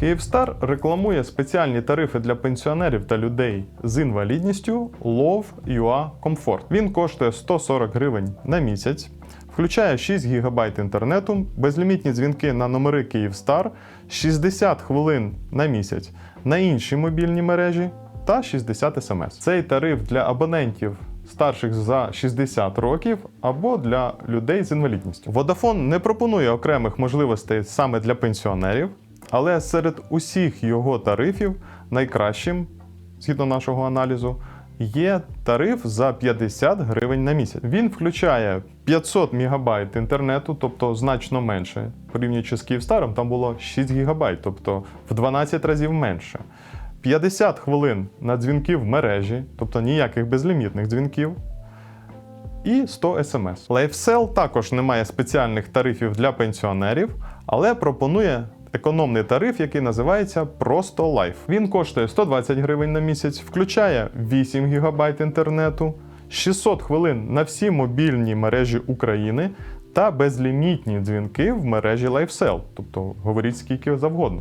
Київстар рекламує спеціальні тарифи для пенсіонерів та людей з інвалідністю Love UA Comfort. Він коштує 140 гривень на місяць, включає 6 ГБ інтернету, безлімітні дзвінки на номери Київстар, 60 хвилин на місяць на інші мобільні мережі та 60 смс. Цей тариф для абонентів старших за 60 років або для людей з інвалідністю. Vodafone не пропонує окремих можливостей саме для пенсіонерів, але серед усіх його тарифів найкращим, згідно нашого аналізу, є тариф за 50 гривень на місяць. Він включає 500 МБ інтернету, тобто значно менше. Порівнюючи з Київстаром, там було 6 ГБ, тобто в 12 разів менше. 50 хвилин на дзвінки в мережі, тобто ніяких безлімітних дзвінків. І 100 смс. LifeSell також не має спеціальних тарифів для пенсіонерів, але пропонує економний тариф, який називається Просто Life. Він коштує 120 гривень на місяць, включає 8 ГБ інтернету, 600 хвилин на всі мобільні мережі України та безлімітні дзвінки в мережі LifeSell, тобто говоріть скільки завгодно.